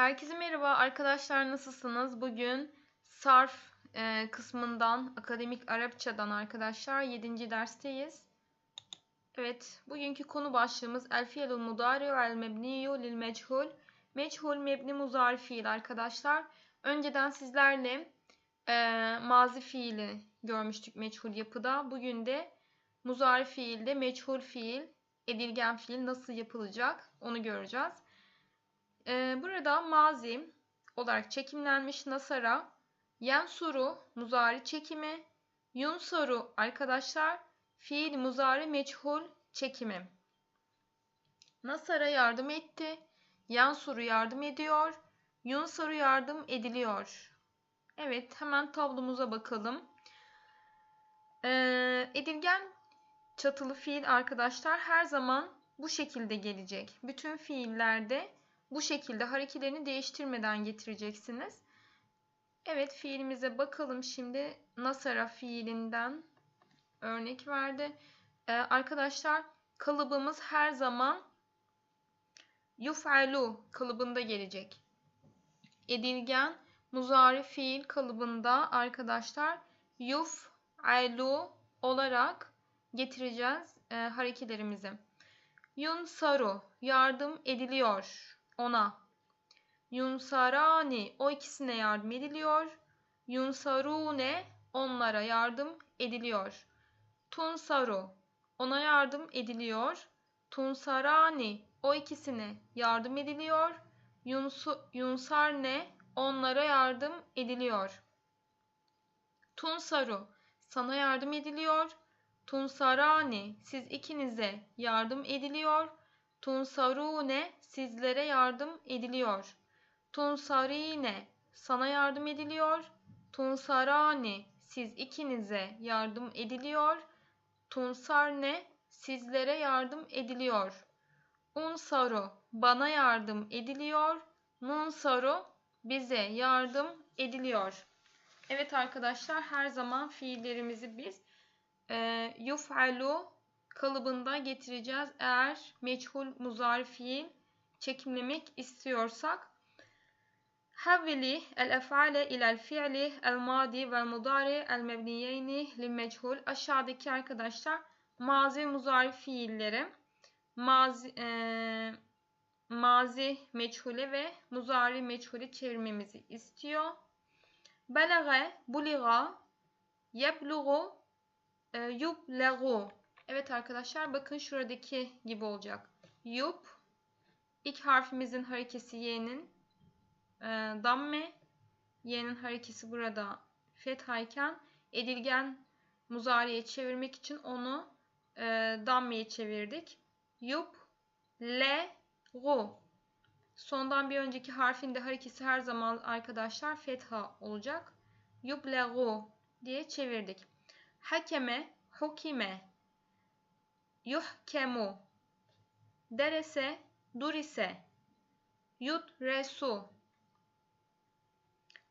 Herkese merhaba arkadaşlar nasılsınız? Bugün sarf e, kısmından akademik Arapçadan arkadaşlar 7. dersteyiz. Evet bugünkü konu başlığımız el fiilul mudari'u el mebniyu lil mechul. Mechul mebni muzari fiil arkadaşlar. Önceden sizlerle e, mazi fiili görmüştük meçhul yapıda. Bugün de muzari fiilde meçhul fiil, edilgen fiil nasıl yapılacak onu göreceğiz. Ee, burada mazi olarak çekimlenmiş nasara, yensuru muzari çekimi, yunsaru arkadaşlar fiil muzari meçhul çekimi. Nasara yardım etti, yansuru yardım ediyor, yunsaru yardım ediliyor. Evet hemen tablomuza bakalım. Ee, edilgen çatılı fiil arkadaşlar her zaman bu şekilde gelecek. Bütün fiillerde bu şekilde harekelerini değiştirmeden getireceksiniz. Evet fiilimize bakalım şimdi. Nasara fiilinden örnek verdi. Ee, arkadaşlar kalıbımız her zaman yuf'alu kalıbında gelecek. Edilgen muzari fiil kalıbında arkadaşlar yuf'alu olarak getireceğiz e, harekelerimizi. Yunsaru yardım ediliyor ona. Yunsarani o ikisine yardım ediliyor. Yunsarune onlara yardım ediliyor. Tunsaru ona yardım ediliyor. Tunsarani o ikisine yardım ediliyor. Yunsu, yunsarne onlara yardım ediliyor. Tunsaru sana yardım ediliyor. Tunsarani siz ikinize yardım ediliyor. Tunsarune sizlere yardım ediliyor. Tunsarine sana yardım ediliyor. Tunsarani siz ikinize yardım ediliyor. Tunsarne sizlere yardım ediliyor. Unsaru bana yardım ediliyor. Nunsaru bize yardım ediliyor. Evet arkadaşlar her zaman fiillerimizi biz e, yuf'alu kalıbında getireceğiz eğer meçhul muzari fiil çekimlemek istiyorsak. Havvili el-ef'ale ilel fi'li el-madi vel mudari el-mebniyeyni lil meçhul. Aşağıdaki arkadaşlar mazi muzari fiilleri mazi, e, mazi meçhule ve muzari meçhule çevirmemizi istiyor. Belage, buliga, yeblugu, e, yublegu. Evet arkadaşlar bakın şuradaki gibi olacak. Yub ilk harfimizin harekesi y'nin e, damme y'nin harekesi burada fethayken edilgen muzariye çevirmek için onu e, dammeye çevirdik. Yub le gu Sondan bir önceki harfin de harekesi her zaman arkadaşlar fetha olacak. Yub le gu diye çevirdik. Hakeme, hukime yuhkemu. Derese durise yudresu.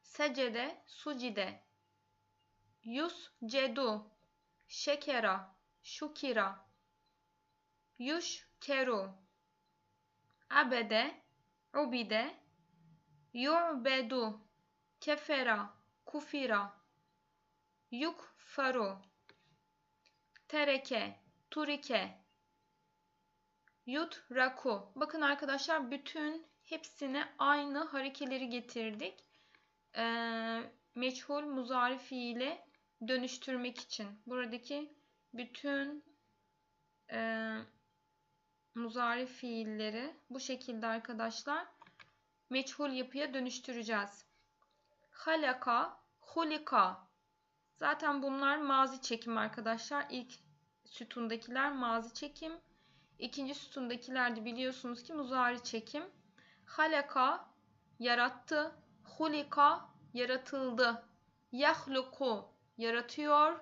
Secede sucide. Yuscedu. Şekera şukira. Yuşkeru. Abede ubide. Yu'bedu. Kefera kufira. Yukfaru. Tereke turike, yut, raku. Bakın arkadaşlar bütün hepsine aynı harekeleri getirdik. Ee, meçhul muzari fiile dönüştürmek için. Buradaki bütün e, muzari fiilleri bu şekilde arkadaşlar meçhul yapıya dönüştüreceğiz. Halaka, hulika. Zaten bunlar mazi çekim arkadaşlar. İlk sütundakiler mazi çekim. İkinci sütundakiler de biliyorsunuz ki muzari çekim. Halaka yarattı. Hulika yaratıldı. Yahluku yaratıyor.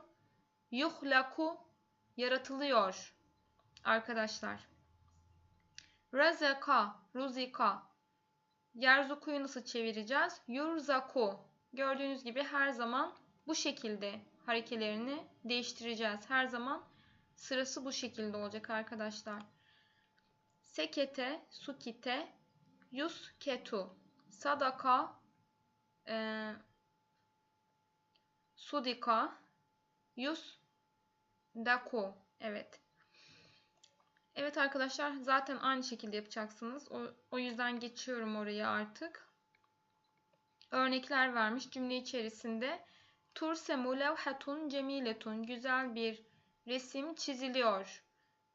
Yuhlaku yaratılıyor. Arkadaşlar. Razaka, ruzika. Yerzukuyu nasıl çevireceğiz? Yurzaku. Gördüğünüz gibi her zaman bu şekilde harekelerini değiştireceğiz. Her zaman Sırası bu şekilde olacak arkadaşlar. Sekete, sukite, yusketu. sadaka, e, sudika, yus, daku. Evet. Evet arkadaşlar zaten aynı şekilde yapacaksınız. O, o yüzden geçiyorum oraya artık. Örnekler vermiş cümle içerisinde. Tursemu levhatun cemiletun. Güzel bir resim çiziliyor.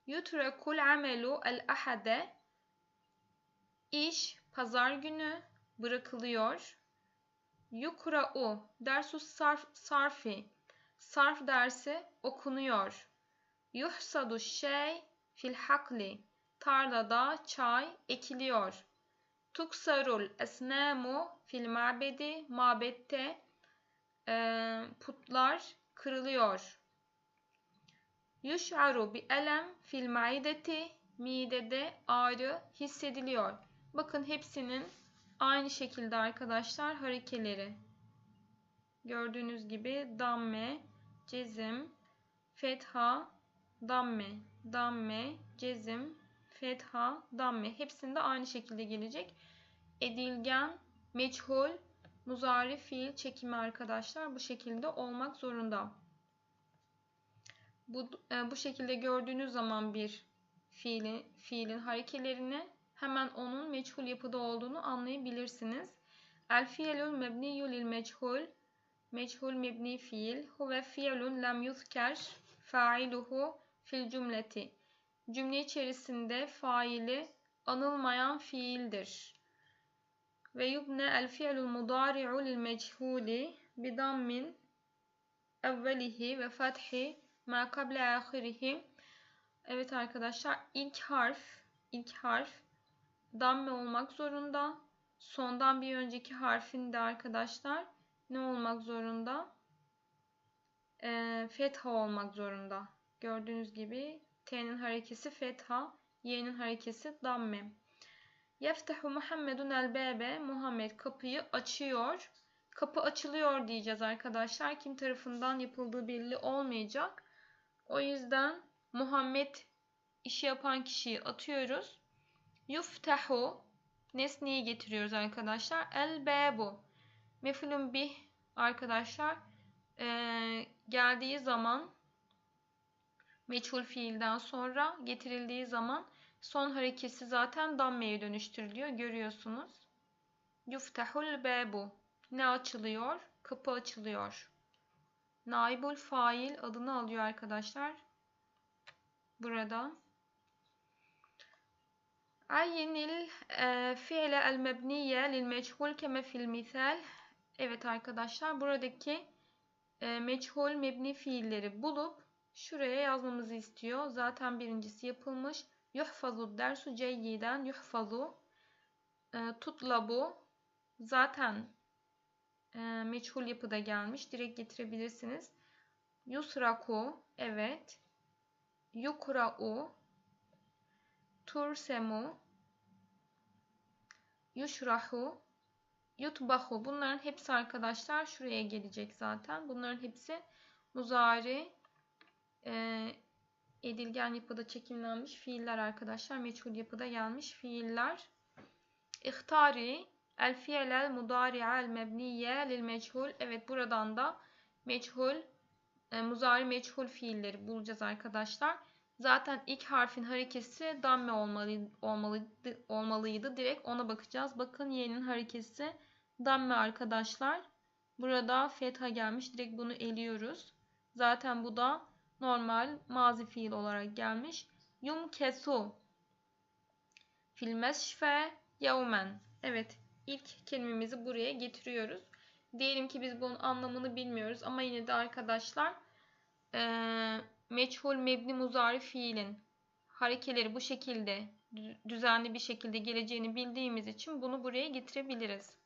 Yutrekul amelu el ahade. İş pazar günü bırakılıyor. Yukra'u dersus sarf, sarfi. Sarf dersi okunuyor. Yuhsadu şey fil hakli. Tarlada çay ekiliyor. Tuksarul esnamu fil mabedi. Mabette e, putlar kırılıyor. Yuş'aru bi elem fil maideti. Midede ağrı hissediliyor. Bakın hepsinin aynı şekilde arkadaşlar harekeleri. Gördüğünüz gibi damme, cezim, fetha, damme, damme, cezim, fetha, damme. Hepsinde aynı şekilde gelecek. Edilgen, meçhul, muzari fiil çekimi arkadaşlar bu şekilde olmak zorunda. Bu, e, bu şekilde gördüğünüz zaman bir fiilin, fiilin harekelerini hemen onun meçhul yapıda olduğunu anlayabilirsiniz. El fiilul mebniyyu lil meçhul meçhul mebni fiil huve fiilun lem yuzker failuhu fil cümleti. Cümle içerisinde faili anılmayan fiildir. Ve yubne el fiilul mudari'u lil meçhuli bidammin evvelihi ve fethi ma kable. Evet arkadaşlar ilk harf ilk harf damme olmak zorunda. Sondan bir önceki harfin de arkadaşlar ne olmak zorunda? E, fetha olmak zorunda. Gördüğünüz gibi T'nin harekesi fetha, Y'nin harekesi damme. Yeftehu Muhammedun el bebe. Muhammed kapıyı açıyor. Kapı açılıyor diyeceğiz arkadaşlar. Kim tarafından yapıldığı belli olmayacak. O yüzden Muhammed işi yapan kişiyi atıyoruz. Yuftehu nesneyi getiriyoruz arkadaşlar. El bebu. Mefulun bih arkadaşlar e, geldiği zaman meçhul fiilden sonra getirildiği zaman son harekesi zaten dammeye dönüştürülüyor. Görüyorsunuz. Yuftahul bebu. Ne açılıyor? Kapı açılıyor. Naibul fail adını alıyor arkadaşlar. Burada. Ayinil e, fiile el mebniye lil meçhul keme fil misal. Evet arkadaşlar buradaki e, meçhul mebni fiilleri bulup şuraya yazmamızı istiyor. Zaten birincisi yapılmış. Yuhfazu dersu ceyyiden yuhfazu e, tutlabu zaten meçhul yapıda gelmiş. Direkt getirebilirsiniz. Yusraku evet. Yukra'u tursemu yuşrahu yutbahu bunların hepsi arkadaşlar şuraya gelecek zaten. Bunların hepsi muzari e, edilgen yapıda çekimlenmiş fiiller arkadaşlar. Meçhul yapıda gelmiş fiiller. İhtari el fiilel mudari'el mebniye lil meçhul. Evet buradan da meçhul e, muzari meçhul fiilleri bulacağız arkadaşlar. Zaten ilk harfin harekesi damme olmalıydı, olmalıydı, olmalıydı. Direkt ona bakacağız. Bakın y'nin harekesi damme arkadaşlar. Burada fetha gelmiş. Direkt bunu eliyoruz. Zaten bu da normal mazi fiil olarak gelmiş. Yum kesu fil mesşfe yevmen. Evet ilk kelimemizi buraya getiriyoruz. Diyelim ki biz bunun anlamını bilmiyoruz ama yine de arkadaşlar ee, meçhul mebni muzari fiilin harekeleri bu şekilde düzenli bir şekilde geleceğini bildiğimiz için bunu buraya getirebiliriz.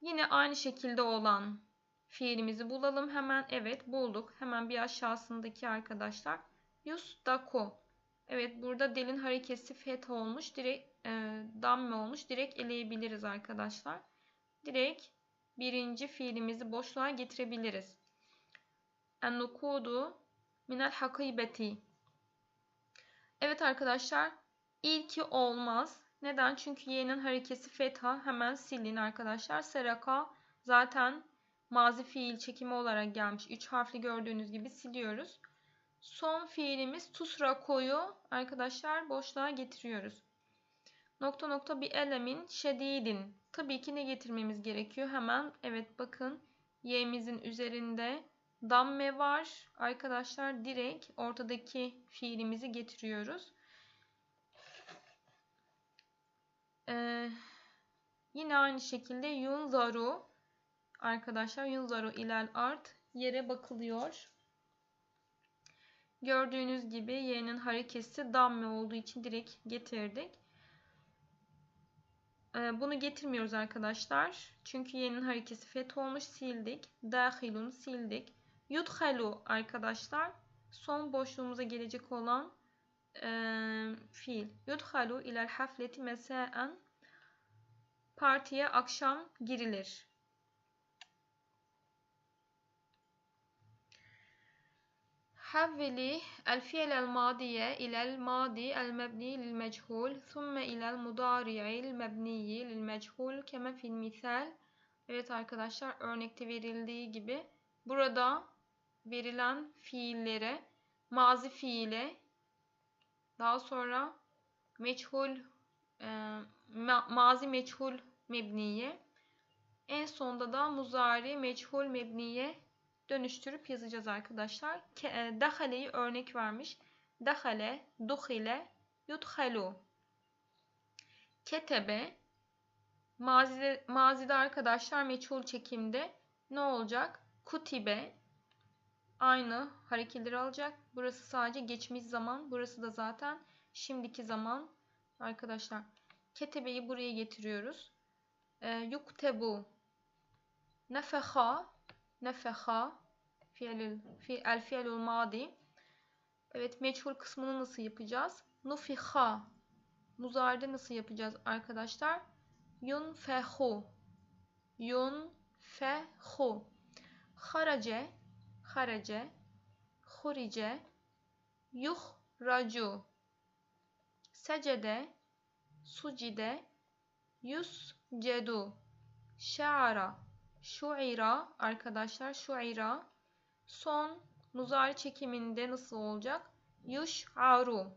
Yine aynı şekilde olan fiilimizi bulalım. Hemen evet bulduk. Hemen bir aşağısındaki arkadaşlar. Yustaku. Evet burada delin harekesi fetha olmuş. Direkt e, damme olmuş. Direkt eleyebiliriz arkadaşlar. Direkt birinci fiilimizi boşluğa getirebiliriz. En-nukudu minel hakibeti. Evet arkadaşlar ilki olmaz. Neden? Çünkü y'nin harekesi fetha. Hemen silin arkadaşlar. Seraka zaten mazi fiil çekimi olarak gelmiş. 3 harfli gördüğünüz gibi siliyoruz. Son fiilimiz tusrakoyu arkadaşlar boşluğa getiriyoruz. Nokta nokta bir elemin şedidin. Tabii ki ne getirmemiz gerekiyor? Hemen evet bakın y'mizin üzerinde damme var. Arkadaşlar direkt ortadaki fiilimizi getiriyoruz. Ee, yine aynı şekilde yunzaru arkadaşlar yunzaru ilal art yere bakılıyor. Gördüğünüz gibi y'nin harekesi damme olduğu için direkt getirdik. Ee, bunu getirmiyoruz arkadaşlar. Çünkü y'nin harekesi fet olmuş sildik. Dahilun sildik. Yudhalu arkadaşlar son boşluğumuza gelecek olan e, fiil. Yudhalu ilal hafleti mesaen partiye akşam girilir. حولي الفعل الماضي إلى الماضي المبني للمجهول ثم إلى المضارع المبني للمجهول كما في المثال Evet arkadaşlar örnekte verildiği gibi burada verilen fiillere mazi fiile daha sonra meçhul e, ma mazi meçhul mebniye en sonda da muzari meçhul mebniye dönüştürüp yazacağız arkadaşlar. E, Dahale'yi örnek vermiş. Dahale, duhile, yudhalu. Ketebe, mazide, mazide arkadaşlar meçhul çekimde ne olacak? Kutibe, aynı hareketleri alacak. Burası sadece geçmiş zaman. Burası da zaten şimdiki zaman arkadaşlar. Ketebeyi buraya getiriyoruz. E, yuktebu, nefeha, nefeha fiilül fi el fiilul madi. Evet meçhul kısmını nasıl yapacağız? Nufiha muzaride nasıl yapacağız arkadaşlar? Yunfehu yunfehu harace harace hurice yuhracu secede sucide yuscedu şa'ara şuira arkadaşlar şuira son muzari çekiminde nasıl olacak? Yush'aru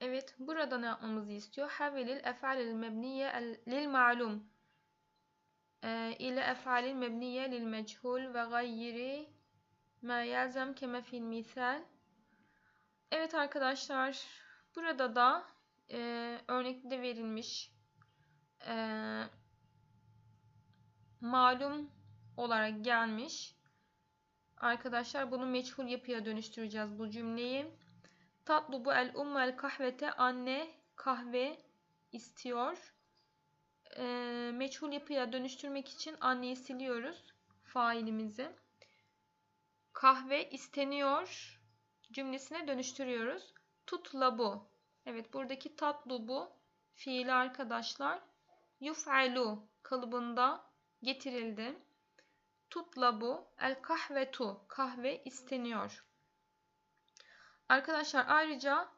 Evet burada ne yapmamızı istiyor? Havvelil ef'alil mebniye lil ma'lum ee, ile ef'alil mebniye lil meçhul ve gayyiri ma yelzem keme fil misal Evet arkadaşlar burada da e, örnekte verilmiş e, malum olarak gelmiş. Arkadaşlar bunu meçhul yapıya dönüştüreceğiz bu cümleyi. Tatlu bu el ummel kahvete anne kahve istiyor. E, meçhul yapıya dönüştürmek için anneyi siliyoruz failimizi. Kahve isteniyor cümlesine dönüştürüyoruz. Tutlabu. Evet buradaki tatlu bu fiili arkadaşlar yuf'alu kalıbında getirildi. Tutlabu el kahvetu kahve isteniyor. Arkadaşlar ayrıca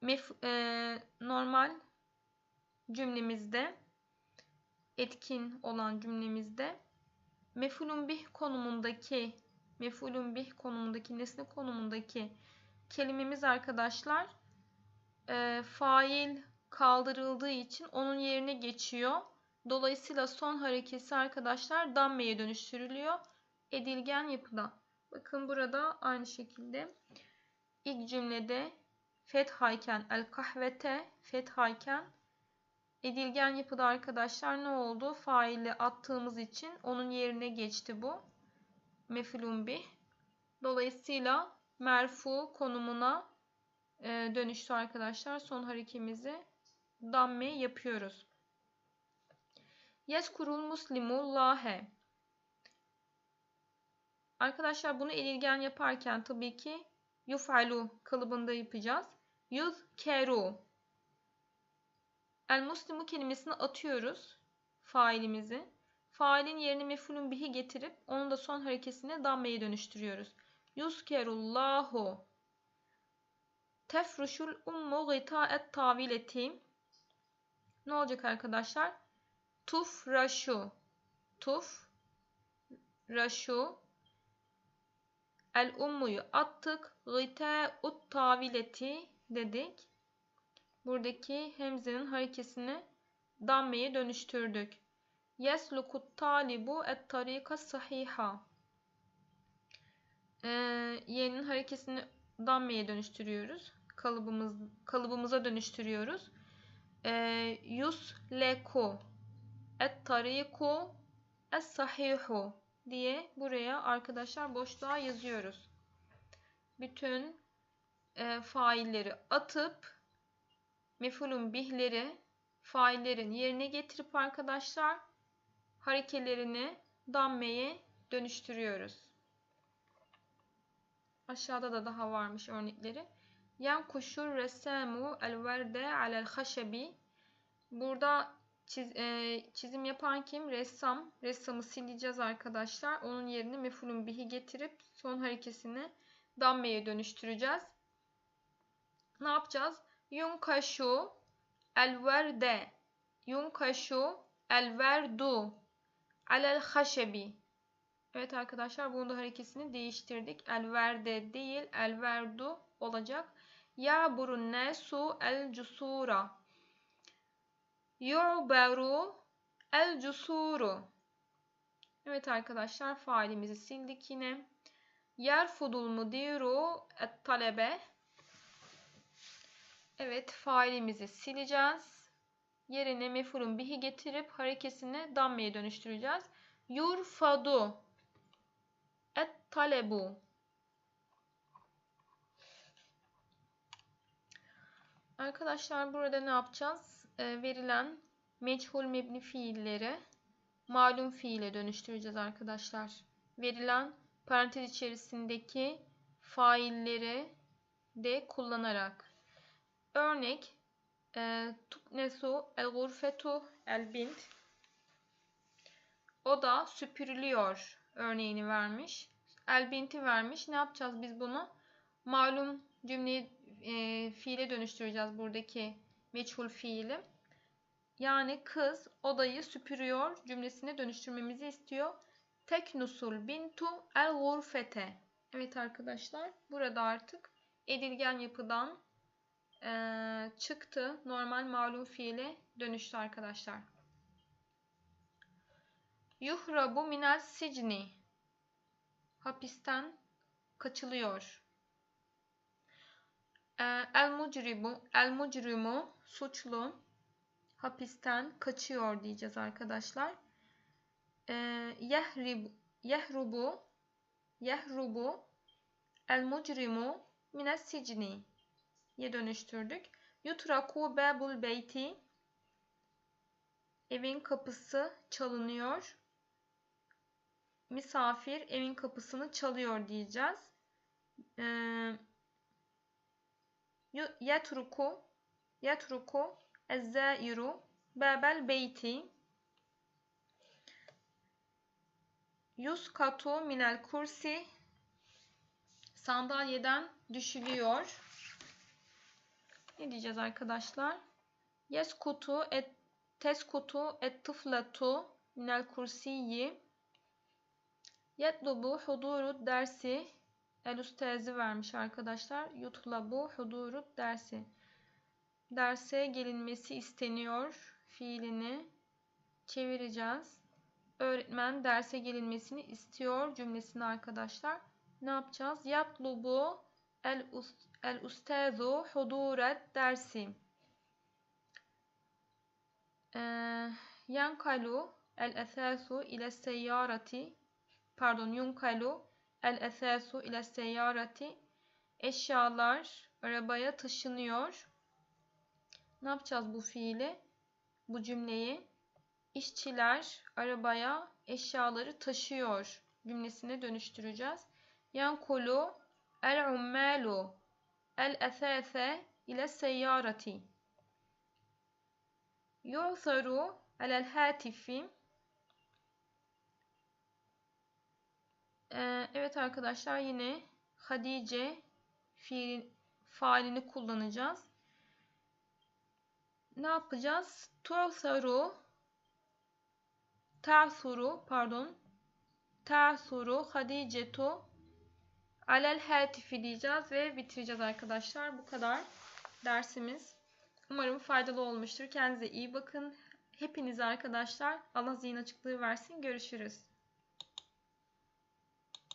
mef, e, normal cümlemizde etkin olan cümlemizde mefulun bih konumundaki mefulun bih konumundaki nesne konumundaki kelimemiz arkadaşlar e, fail kaldırıldığı için onun yerine geçiyor. Dolayısıyla son harekesi arkadaşlar dammeye dönüştürülüyor. Edilgen yapıda. Bakın burada aynı şekilde ilk cümlede fethayken el kahvete fethayken edilgen yapıda arkadaşlar ne oldu? Faili attığımız için onun yerine geçti bu. Mefulun bih. Dolayısıyla merfu konumuna e, dönüştü arkadaşlar. Son harekemizi damme yapıyoruz. Yeskurul muslimu lahe. Arkadaşlar bunu edilgen yaparken tabii ki yufalu kalıbında yapacağız. Yuzkeru. El muslimu kelimesini atıyoruz. Failimizi. Failin yerine mefulun bihi getirip onun da son harekesini dammeye dönüştürüyoruz. Yuzkerullahu. Tefruşul ummu gıtaet tavileti. Ne olacak arkadaşlar? Tufraşu. Tuf raşu el ummuyu attık. Gıta ut tavileti dedik. Buradaki hemzenin harekesini dammeye dönüştürdük. Yeslukut talibu et tarika sahiha. Ee, ye'nin harekesini dammeye dönüştürüyoruz. Kalıbımız, kalıbımıza dönüştürüyoruz. Ee, yusleku et tariku es sahihu diye buraya arkadaşlar boşluğa yazıyoruz. Bütün e, failleri atıp mefulun bihleri faillerin yerine getirip arkadaşlar harekelerini dammeye dönüştürüyoruz. Aşağıda da daha varmış örnekleri. Yan kuşur ressamu el verde alel haşebi. Burada çiz, e, çizim yapan kim? Ressam. Ressamı sileceğiz arkadaşlar. Onun yerine mefulun bihi getirip son harekesini dammeye dönüştüreceğiz. Ne yapacağız? Yunkaşu el verde. Yunkaşu el verdu alel haşebi. Evet arkadaşlar bunun da harekesini değiştirdik. El verde değil el verdu olacak. Ya burun nesu el cusura. Yu'beru el cusuru. Evet arkadaşlar failimizi sildik yine. Yerfudul mudiru et talebe. Evet failimizi sileceğiz. Yerine mefulun bihi getirip harekesini dammeye dönüştüreceğiz. Yurfadu et talebu. Arkadaşlar burada ne yapacağız? E, verilen meçhul mebni fiilleri malum fiile dönüştüreceğiz arkadaşlar. Verilen parantez içerisindeki failleri de kullanarak. Örnek e, tuknesu el gurfetu el bint o da süpürülüyor örneğini vermiş. El binti vermiş. Ne yapacağız biz bunu? Malum cümleyi e, fiile dönüştüreceğiz buradaki meçhul fiili. Yani kız odayı süpürüyor cümlesine dönüştürmemizi istiyor. Teknusul bintu el gurfete. Evet arkadaşlar burada artık edilgen yapıdan e, çıktı. Normal malum fiile dönüştü arkadaşlar. Yuhrabu minel sicni. Hapisten kaçılıyor. El mucribu, el mucrimu suçlu hapisten kaçıyor diyeceğiz arkadaşlar. Yehrib, yehrubu yehrubu el mucrimu mine sicni ye dönüştürdük. Yutraku babul beyti evin kapısı çalınıyor. Misafir evin kapısını çalıyor diyeceğiz. Ee, yetruku yetruku ezzairu babel beyti yuskatu minel kursi sandalyeden düşülüyor. Ne diyeceğiz arkadaşlar? Yeskutu et teskutu et tıflatu minel kursiyi yetlubu huduru dersi el ustazi vermiş arkadaşlar. Yutlabu huduru dersi. Derse gelinmesi isteniyor fiilini çevireceğiz. Öğretmen derse gelinmesini istiyor cümlesini arkadaşlar. Ne yapacağız? Yatlubu el, el ustazu huduret dersi. Ee, yankalu el esasu ile seyyarati pardon yunkalu el esasu ile seyyarati eşyalar arabaya taşınıyor. Ne yapacağız bu fiili? Bu cümleyi işçiler arabaya eşyaları taşıyor cümlesine dönüştüreceğiz. Yankulu el ummalu el esase ile seyyarati. Yu'saru alel hatifi ee, Evet arkadaşlar yine Hadice fiil, faalini kullanacağız. Ne yapacağız? Tu'saru ta'suru pardon ta'suru Hadicetu alel hatifi diyeceğiz ve bitireceğiz arkadaşlar. Bu kadar dersimiz. Umarım faydalı olmuştur. Kendinize iyi bakın. Hepinize arkadaşlar Allah zihin açıklığı versin. Görüşürüz.